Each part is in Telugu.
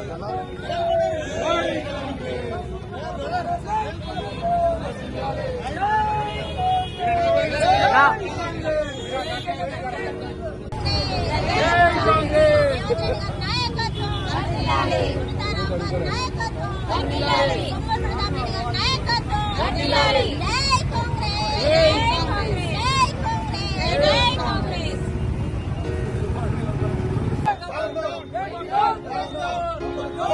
Hey,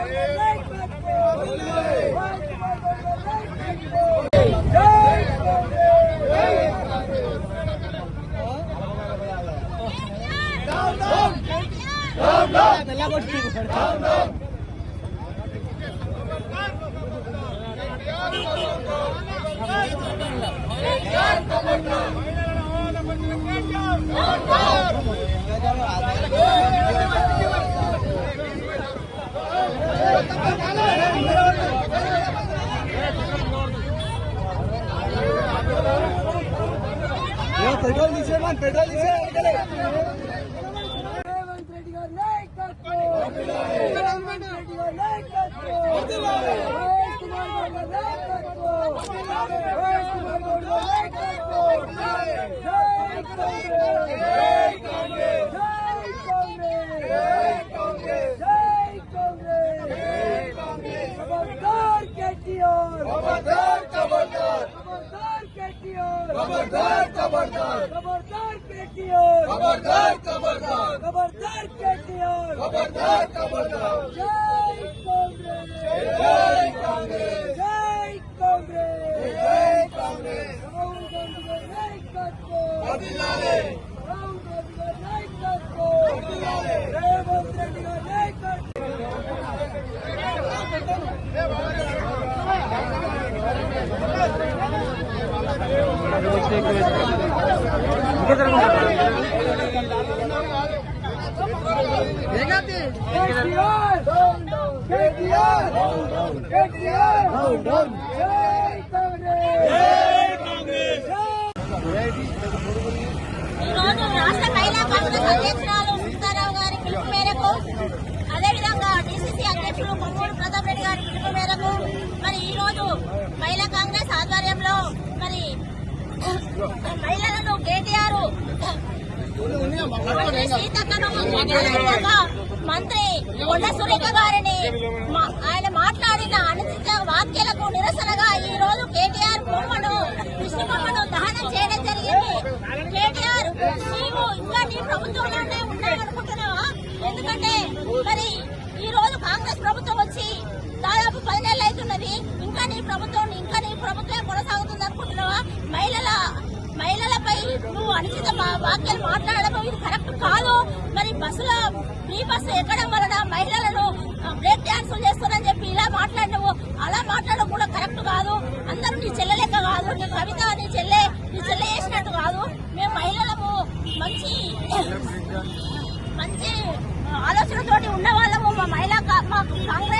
కాంగ్రెస్ పెట్రోల్ తీసేయమని పెట్రోల్ తీసేయాలి రేవంత్ రెడ్డి గారి నాయకత్వం రేవంత్ రెడ్డి గారి నాయకత్వం మహేష్ కుమార్ గౌడ్ గారి నాయకత్వం మహేష్ కుమార్ గౌడ్ గారి నాయకత్వం జై కాంగ్రెస్ జై కాంగ్రెస్ జై కాంగ్రెస్ జై కాంగ్రెస్ ఖబర్దార్ కేటీఆర్ ఖబర్దార్ ఖబర్దార్ ఖబర్దార్ కేటీఆర్ ఖబర్దార్ ఖబర్దార్ ఖబర్దార్ కేటీఆర్ ఖబర్దార్ ఖబర్దార్ ఖబర్దార్ కేటీఆర్ ఖబర్దార్ ఖబర్దార్ జై కాంగ్రెస్ జై కాంగ్రెస్ జై కాంగ్రెస్ జై కాంగ్రెస్ రాహుల్ గాంధీ గారి నాయకత్వం వదిలాలి రాహుల్ గాంధీ గారి నాయకత్వం రేవంత్ రెడ్డి గారి నాయకత్వం కేటీఆర్ కేటీఆర్ ఈరోజు రాష్ట్ర మహిళా కాంగ్రెస్ అధ్యక్షురాలు సునీతారావు గారి పిలుపు మేరకు అదేవిధంగా డిసిసి అధ్యక్షులు కొమ్మూరు ప్రతాప్ రెడ్డి గారి పిలుపు మేరకు మరి ఈ రోజు మహిళా కాంగ్రెస్ ఆధ్వర్యంలో మరి మహిళలను కేటీఆర్ సీతక్కను మంత్రి కొండ సురేఖ గారిని ఆయన చేసిన అనుచిత వ్యాఖ్యలకు నిరసనగా ఈ రోజు కేటీఆర్ బొమ్మను విష్ణు బొమ్మను దహనం చేయడం జరిగింది. కేటీఆర్ నీవు ఇంకా నీ ప్రభుత్వంలోనే ఉన్నావనుకుంటున్నావా? ఎందుకంటే మరి ఈ రోజు కాంగ్రెస్ ప్రభుత్వం వచ్చి దాదాపు పది నెలలు అవుతున్నది. ఇంకా నీ ప్రభుత్వం ఇంకా నీ ప్రభుత్వం కొనసాగుతుంది అనుకుంటున్నావా? మహిళల మహిళలపై నువ్వు అనుచిత వాక్యాలు మాట్లాడడం ఇది కరెక్ట్ కాదు. మరి బస్సులో ఫ్రీ బస్సు ఎక్కడం వలన మహిళలను బ్రేక్ డాన్సులు చేస్తున్నారు ఇలా మాట్లాడినవు అలా మాట్లాడడం కూడా కరెక్ట్ కాదు. అందరూ నీ చెల్లె లెక్క కాదు నీ కవిత నీ చెల్లె నీ చెల్లె చేసినట్టు కాదు. మేము మహిళలము మంచి మంచి ఆలోచనతోటి ఉన్న వాళ్ళము మా మహిళా కా- మా కాంగ్రెస్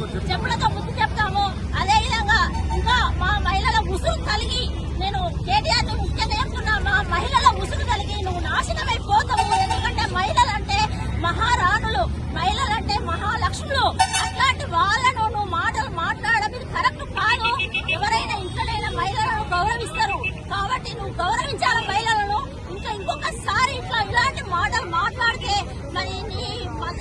చెప్పులతో ముద్దు చెప్తాము. అదేవిధంగా ఇంకా మా మహిళల ఉసురు కలిగి నేను కేటీఆర్ను ముఖ్యంగా మా మహిళల ఉసురు కలిగి నువ్వు నాశనమైపోతావు ఎందుకంటే మహిళలు అంటే మహారాణులు మహిళలు అంటే మహాలక్ష్ములు. అట్లాంటి వాళ్ళను నువ్వు మాటలు మాట్లాడడం కరెక్ట్ కాదు. ఎవరైనా ఇంట్లోనైనా మహిళలను గౌరవిస్తారు. కాబట్టి నువ్వు గౌరవించాలి మహిళలను. ఇంకా ఇంకొకసారి ఇట్లా ఇలాంటి మాటలు మాట్లాడితే మరి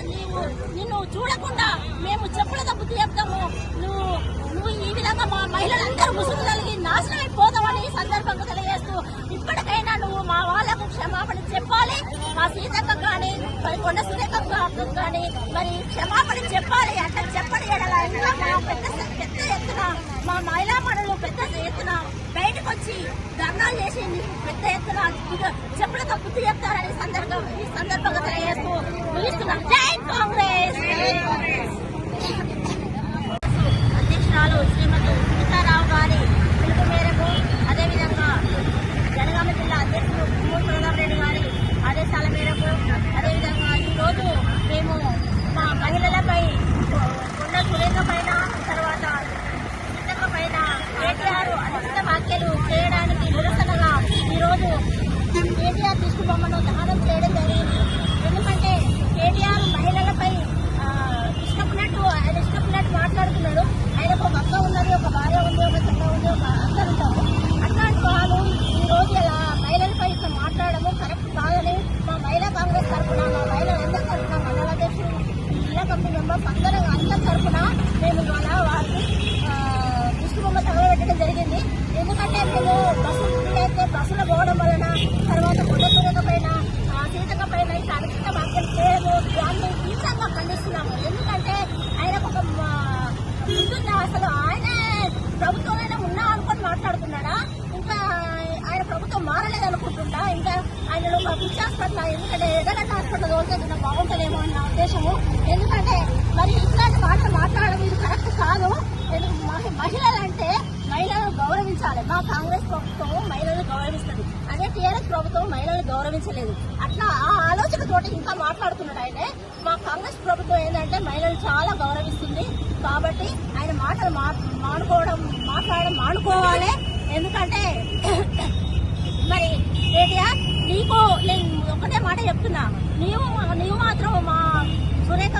నీవు నిన్ను చూడకుండా మేము చెప్పులతో బుద్ధి చెప్తాము నువ్వు నువ్వు ఈ విధంగా మా మహిళలందరూ ముసుగు కలిగి నాశనం అయిపోతామని సందర్భంగా తెలియజేస్తూ ఇప్పటికైనా నువ్వు మా వాళ్ళకు క్షమాపణ చెప్పాలి. మా సీతక్క కానీ మరి కొండ సురేఖకు కానీ మరి క్షమాపణ చెప్పాలి అంటే చెప్పని ఎడల మా పెద్ద పెద్ద ఎత్తున మా మహిళా పనులు పెద్ద ఎత్తున బయటకు వచ్చి ధర్నాలు చేసి పెద్ద ఎత్తున చెప్పుల చెప్పులతో బుద్ధి సందర్భం ఈ సందర్భంగా తెలియజేస్తూ ముగిస్తున్నాం జై కాంగ్రెస్ అధ్యక్షురాలు శ్రీమతి సునీతారావు గారి పిలుపు మేరకు అదేవిధంగా జనగామ జిల్లా అధ్యక్షులు కుమ్మూరు ప్రతాప్ రెడ్డి గారి ఆదేశాల మేరకు అదేవిధంగా ఈరోజు మేము మా మహిళలపై కొండ సురేఖ పైన తర్వాత సీతక్క పైన కేటీఆర్ అనుచిత వ్యాఖ్యలు చేయడానికి నిరసనగా ఈరోజు కేటీఆర్ దిష్టిబొమ్మను దహనం చేయడం జరిగింది ఎందుకంటే కేటీఆర్ మహిళలపై ఆ, ఇష్టపున్నట్టు ఆయన ఇష్టపున్నట్టు మాట్లాడుతున్నాడు ఆయనకు ఒక అక్క ఉన్నది ఒక భార్య ఉంది ఒక చెల్ల ఉంది ఒక అందరు ఉంటారు అట్లాంటి వాళ్ళు ఈ రోజు ఇలా మహిళలపై ఇట్లా మాట్లాడము కరెక్ట్ కాదని మా మహిళా కాంగ్రెస్ తరఫున మా మహిళలందరి తరఫున మండల అధ్యక్షులు జిల్లా కమిటీ మెంబర్స్ అందరం అందరి తరఫున మేము ఇవాళ వారికి ఆ, దిష్టి బొమ్మ తగలబెట్టడం జరిగింది ఎందుకంటే మేము బస్సులు అయితే బస్సులో పోవడం వలన తర్వాత కొండ సురేఖ పైన ఆ, సీతక పైన ఇట్లా అనుచిత వ్యాఖ్యలు చేయము దాన్ని తీవ్రంగా ఖండిస్తున్నాము ఎందుకంటే ఆయనకు ఒక మా- ఉంటుందా అసలు ఆయన ప్రభుత్వంలోనే ఉన్నా అనుకొని మాట్లాడుతున్నాడా ఇంకా ఆయన ప్రభుత్వం మారలేదు అనుకుంటుందా ఇంకా ఆయన ఒక పిచ్చి ఎందుకంటే ఏదైనా హాస్పిటల్ దోచేది బాగుంటుందేమో అన్న నా ఉద్దేశము. ఎందుకంటే మరి ఇట్లాంటి మాటలు మాట్లాడడం ఇది కరెక్ట్ కాదు. మహిళలంటే మహిళలను గౌరవించాలి. మా కాంగ్రెస్ ప్రభుత్వం మహిళలను గౌరవిస్తుంది. అదే టీఆర్ఎస్ ప్రభుత్వం మహిళలను గౌరవించలేదు. అట్లా ఆ ఆలోచనతోటి ఇంకా మాట్లాడుతున్నాడు ఆయన మా కాంగ్రెస్ ప్రభుత్వం ఏంటంటే మహిళలు చాలా గౌరవిస్తుంది. కాబట్టి ఆయన మాటలు మానుకోవడం మాట్లాడడం మానుకోవాలి. ఎందుకంటే మరి కేటీఆర్ నీకు నేను ఒకటే మాట చెప్తున్నా. నీవు నీవు మాత్రం మా సురేఖ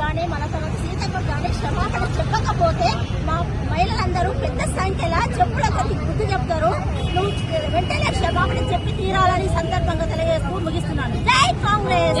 కానీ మన సీతకు కానీ క్షమాపణ చెప్పకపోతే మా మహిళలందరూ పెద్ద సంఖ్యలో చెప్పులతో గుర్తు చెప్తారు. నువ్వు వెంటనే క్షమాపణ చెప్పి తీరాలని సందర్భంగా తెలియజేస్తూ ముగిస్తున్నాను. జై కాంగ్రెస్!